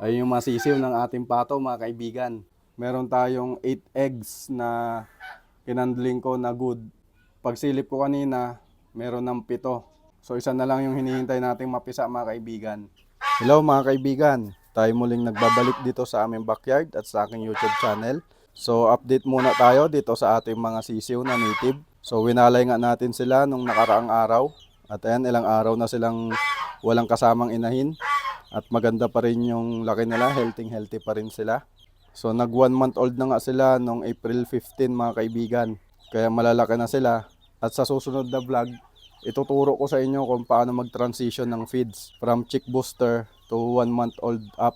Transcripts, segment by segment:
Ayun yung masisiw ng ating pato mga kaibigan. Meron tayong 8 eggs na kinandling ko na good. Pagsilip ko kanina, meron ng pito. So isa na lang yung hinihintay nating mapisa mga kaibigan. Hello mga kaibigan, tayo muling nagbabalik dito sa aming backyard at sa aking YouTube channel. So update muna tayo dito sa ating mga sisiw na native. So winalay nga natin sila nung nakaraang araw. At ayan, ilang araw na silang walang kasamang inahin. At maganda pa rin yung laki nila, healthy healthy pa rin sila. So nag one month old na nga sila nung April 15 mga kaibigan. Kaya malalaki na sila. At sa susunod na vlog, ituturo ko sa inyo kung paano mag-transition ng feeds from chick booster to one month old up.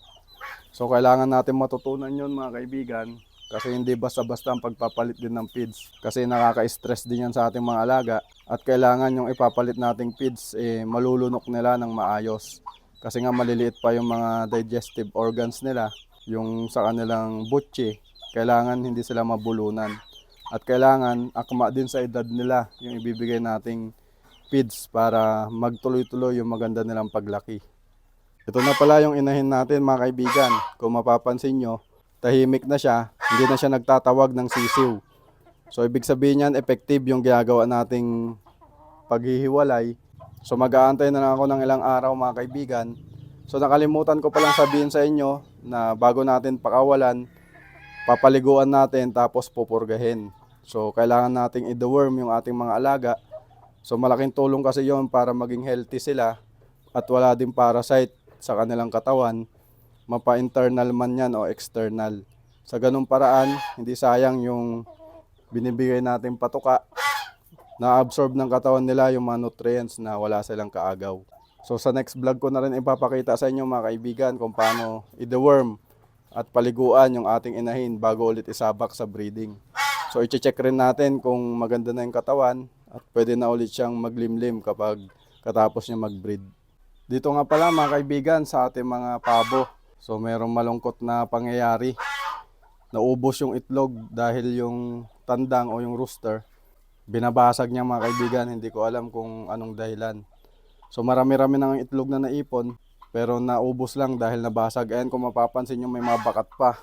So kailangan natin matutunan yon mga kaibigan kasi hindi basta-basta ang pagpapalit din ng feeds kasi nakaka-stress din yan sa ating mga alaga at kailangan yung ipapalit nating feeds eh, malulunok nila ng maayos kasi nga maliliit pa yung mga digestive organs nila yung sa kanilang butchi kailangan hindi sila mabulunan at kailangan akma din sa edad nila yung ibibigay nating feeds para magtuloy-tuloy yung maganda nilang paglaki. Ito na pala yung inahin natin mga kaibigan. Kung mapapansin nyo, tahimik na siya, hindi na siya nagtatawag ng sisiw. So ibig sabihin yan, effective yung ginagawa nating paghihiwalay. So mag-aantay na lang ako ng ilang araw mga kaibigan. So nakalimutan ko palang sabihin sa inyo na bago natin pakawalan, papaliguan natin tapos pupurgahin. So kailangan nating i-deworm yung ating mga alaga. So malaking tulong kasi yon para maging healthy sila at wala din parasite sa kanilang katawan, mapa-internal man yan o external. Sa ganung paraan, hindi sayang yung binibigay natin patuka na-absorb ng katawan nila yung mga nutrients na wala silang kaagaw. So sa next vlog ko na rin ipapakita sa inyo mga kaibigan kung paano i-deworm at paliguan yung ating inahin bago ulit isabak sa breeding. So i-check rin natin kung maganda na yung katawan at pwede na ulit siyang maglimlim kapag katapos niya mag-breed. Dito nga pala mga kaibigan sa ating mga pabo. So merong malungkot na pangyayari. Naubos yung itlog dahil yung tandang o yung rooster binabasag niya mga kaibigan. Hindi ko alam kung anong dahilan. So marami-rami nang itlog na naipon pero naubos lang dahil nabasag. Ayan kung mapapansin nyo may mga bakat pa.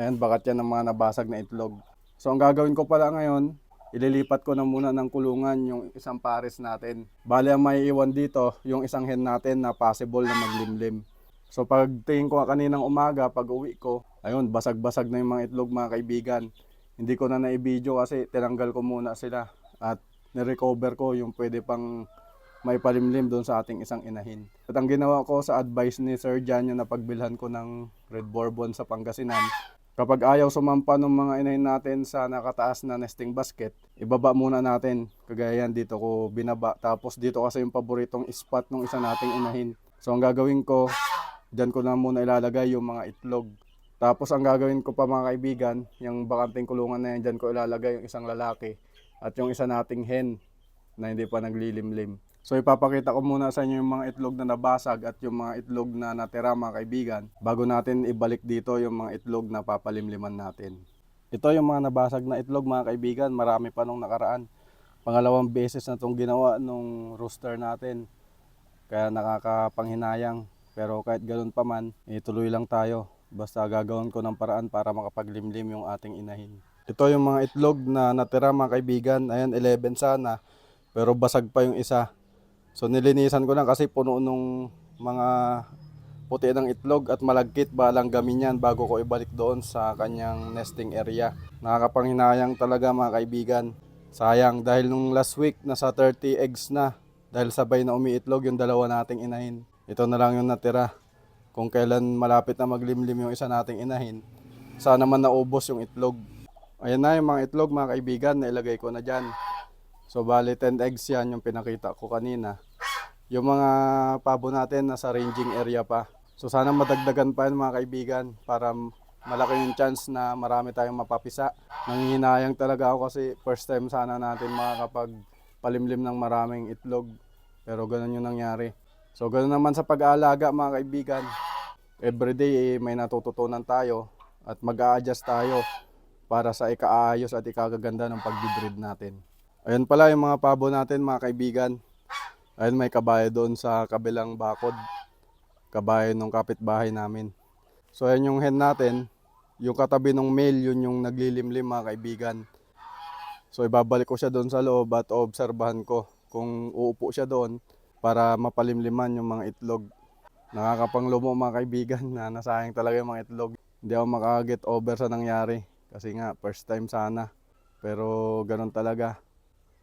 Ayan bakat yan ng mga nabasag na itlog. So ang gagawin ko pala ngayon, ililipat ko na muna ng kulungan yung isang pares natin. Bale ang may iwan dito, yung isang hen natin na possible na maglimlim. So pag tingin ko kaninang umaga, pag uwi ko, ayun, basag-basag na yung mga itlog mga kaibigan. Hindi ko na na-video kasi tinanggal ko muna sila at nirecover ko yung pwede pang may palimlim doon sa ating isang inahin. At ang ginawa ko sa advice ni Sir Jan yung napagbilhan ko ng Red Bourbon sa Pangasinan, kapag ayaw sumampa ng mga inahin natin sa nakataas na nesting basket, ibaba muna natin. Kagaya yan, dito ko binaba. Tapos dito kasi yung paboritong spot ng isa nating inahin. So ang gagawin ko, dyan ko na muna ilalagay yung mga itlog. Tapos ang gagawin ko pa mga kaibigan, yung bakanting kulungan na yan, dyan ko ilalagay yung isang lalaki at yung isa nating hen na hindi pa naglilimlim. So ipapakita ko muna sa inyo yung mga itlog na nabasag at yung mga itlog na natira mga kaibigan bago natin ibalik dito yung mga itlog na papalimliman natin. Ito yung mga nabasag na itlog mga kaibigan, marami pa nung nakaraan. Pangalawang beses na itong ginawa nung rooster natin. Kaya nakakapanghinayang. Pero kahit ganun pa man, ituloy lang tayo. Basta gagawin ko ng paraan para makapaglimlim yung ating inahin. Ito yung mga itlog na natira mga kaibigan. Ayan, 11 sana. Pero basag pa yung isa. So nilinisan ko lang kasi puno nung mga puti ng itlog at malagkit balang gamin yan bago ko ibalik doon sa kanyang nesting area. Nakakapanghinayang talaga mga kaibigan. Sayang dahil nung last week nasa 30 eggs na dahil sabay na umiitlog yung dalawa nating inahin. Ito na lang yung natira. Kung kailan malapit na maglimlim yung isa nating inahin, sana man naubos yung itlog. Ayan na yung mga itlog mga kaibigan, nailagay ko na dyan. So bali 10 eggs yan yung pinakita ko kanina. Yung mga pabo natin nasa ranging area pa. So sana madagdagan pa yun mga kaibigan para malaki yung chance na marami tayong mapapisa. Nangihinayang talaga ako kasi first time sana natin makakapag palimlim ng maraming itlog. Pero ganun yung nangyari. So ganun naman sa pag-aalaga mga kaibigan. Everyday eh, may natututunan tayo at mag-a-adjust tayo para sa ikaayos at ikagaganda ng pag-breed natin. Ayun pala yung mga pabo natin mga kaibigan. Ayun may kabayo doon sa kabilang bakod. Kabayo ng kapitbahay namin. So ayan yung hen natin. Yung katabi ng male, yun yung naglilimlim mga kaibigan. So ibabalik ko siya doon sa loob at obserbahan ko kung uupo siya doon para mapalimliman yung mga itlog. Nakakapanglumo mga kaibigan na nasayang talaga yung mga itlog. Hindi ako makaget over sa nangyari kasi nga first time sana. Pero ganun talaga.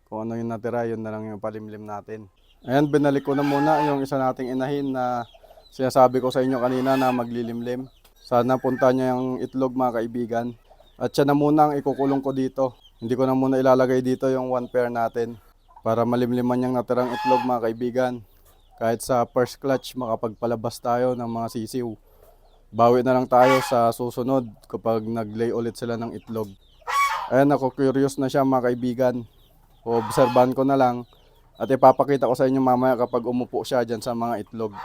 Kung ano yung natira, yun na lang yung palimlim natin. Ayan, binalik ko na muna yung isa nating inahin na sinasabi ko sa inyo kanina na maglilimlim. Sana punta niya yung itlog mga kaibigan. At siya na muna ang ikukulong ko dito. Hindi ko na muna ilalagay dito yung one pair natin para malimliman yung natirang itlog mga kaibigan. Kahit sa first clutch makapagpalabas tayo ng mga sisiw. Bawi na lang tayo sa susunod kapag nag-lay ulit sila ng itlog. Ayan ako curious na siya mga kaibigan. Obserban ko na lang at ipapakita ko sa inyo mamaya kapag umupo siya dyan sa mga itlog.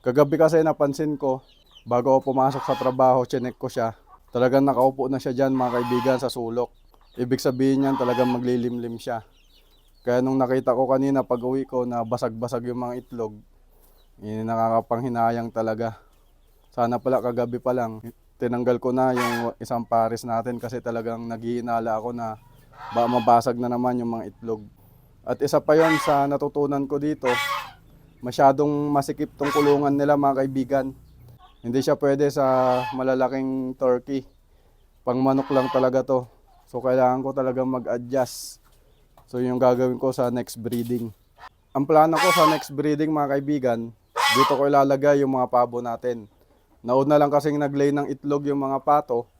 Kagabi kasi napansin ko, bago ako pumasok sa trabaho, chinek ko siya. Talagang nakaupo na siya dyan mga kaibigan sa sulok. Ibig sabihin niyan talagang maglilimlim siya. Kaya nung nakita ko kanina pag uwi ko na basag-basag yung mga itlog, eh, nakakapanghinayang talaga. Sana pala kagabi pa lang, tinanggal ko na yung isang pares natin kasi talagang naghihinala ako na ba mabasag na naman yung mga itlog. At isa pa yon sa natutunan ko dito, masyadong masikip tong kulungan nila mga kaibigan. Hindi siya pwede sa malalaking turkey. Pang manok lang talaga to. So kailangan ko talaga mag-adjust. So yung gagawin ko sa next breeding. Ang plano ko sa next breeding mga kaibigan, dito ko ilalagay yung mga pabo natin. Nauna lang kasing naglay ng itlog yung mga pato,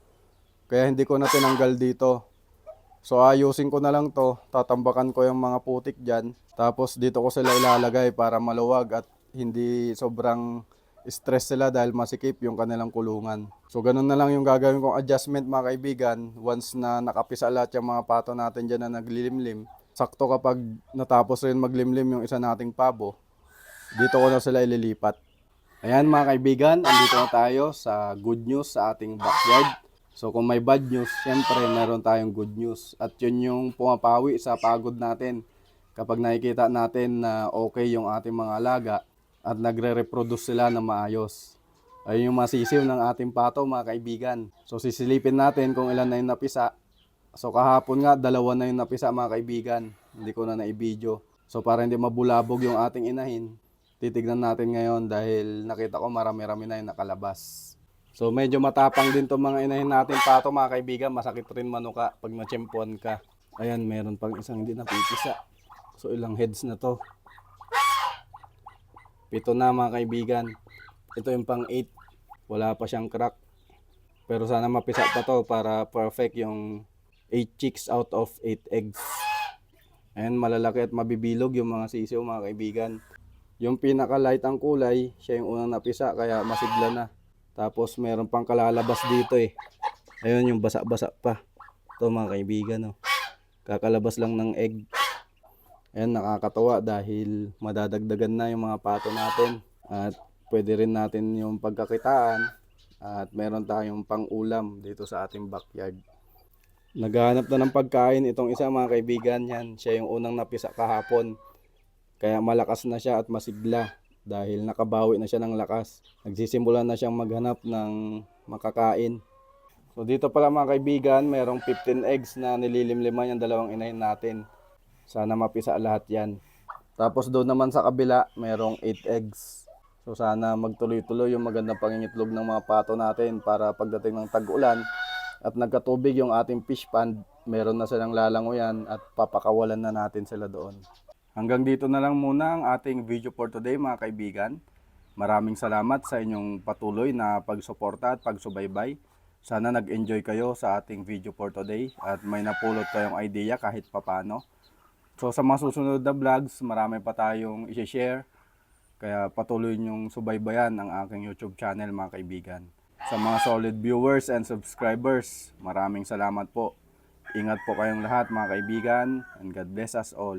kaya hindi ko na tinanggal dito. So ayusin ko na lang to, tatambakan ko yung mga putik dyan, tapos dito ko sila ilalagay para maluwag at hindi sobrang stress sila dahil masikip yung kanilang kulungan. So ganun na lang yung gagawin kong adjustment mga kaibigan, once na nakapisa lahat yung mga pato natin dyan na naglilimlim, sakto kapag natapos rin maglimlim yung isa nating pabo, dito ko na sila ililipat. Ayan mga kaibigan, andito na tayo sa good news sa ating backyard. So kung may bad news, syempre meron tayong good news. At yun yung pumapawi sa pagod natin. Kapag nakikita natin na okay yung ating mga alaga at nagre-reproduce sila na maayos. Ayun yung masisiw ng ating pato mga kaibigan. So sisilipin natin kung ilan na yung napisa. So kahapon nga, dalawa na yung napisa mga kaibigan. Hindi ko na na-video. So para hindi mabulabog yung ating inahin, titignan natin ngayon dahil nakita ko marami-rami na yung nakalabas. So medyo matapang din to mga inahin natin pato mga kaibigan. Masakit rin manuka pag na-champuan ka. Ayan, meron pang isang hindi napipisa. So ilang heads na to. Pito na mga kaibigan. Ito yung pang 8. Wala pa siyang crack. Pero sana mapisa pa to para perfect yung 8 chicks out of 8 eggs. Ayan, malalaki at mabibilog yung mga sisiw mga kaibigan. Yung pinaka light ang kulay, siya yung unang napisa kaya masigla na. Tapos meron pang kalalabas dito eh. Ayun yung basa-basa pa. Ito mga kaibigan oh. Kakalabas lang ng egg. Ayan nakakatawa dahil madadagdagan na yung mga pato natin. At pwede rin natin yung pagkakitaan. At meron tayong pang-ulam dito sa ating backyard. Naghahanap na ng pagkain itong isa mga kaibigan yan. Siya yung unang napisa kahapon. Kaya malakas na siya at masigla dahil nakabawi na siya ng lakas. Nagsisimula na siyang maghanap ng makakain. So dito pala mga kaibigan, merong 15 eggs na nililimliman yung dalawang inahin natin. Sana mapisa lahat yan. Tapos doon naman sa kabila, merong 8 eggs. So sana magtuloy-tuloy yung magandang pangingitlog ng mga pato natin para pagdating ng tag-ulan at nagkatubig yung ating fish pond, meron na silang lalangoyan at papakawalan na natin sila doon. Hanggang dito na lang muna ang ating video for today mga kaibigan. Maraming salamat sa inyong patuloy na pagsuporta at pagsubaybay. Sana nag-enjoy kayo sa ating video for today at may napulot kayong idea kahit papano. So sa mga susunod na vlogs, marami pa tayong i-share. Kaya patuloy niyong subaybayan ang aking YouTube channel mga kaibigan. Sa mga solid viewers and subscribers, maraming salamat po. Ingat po kayong lahat mga kaibigan and God bless us all.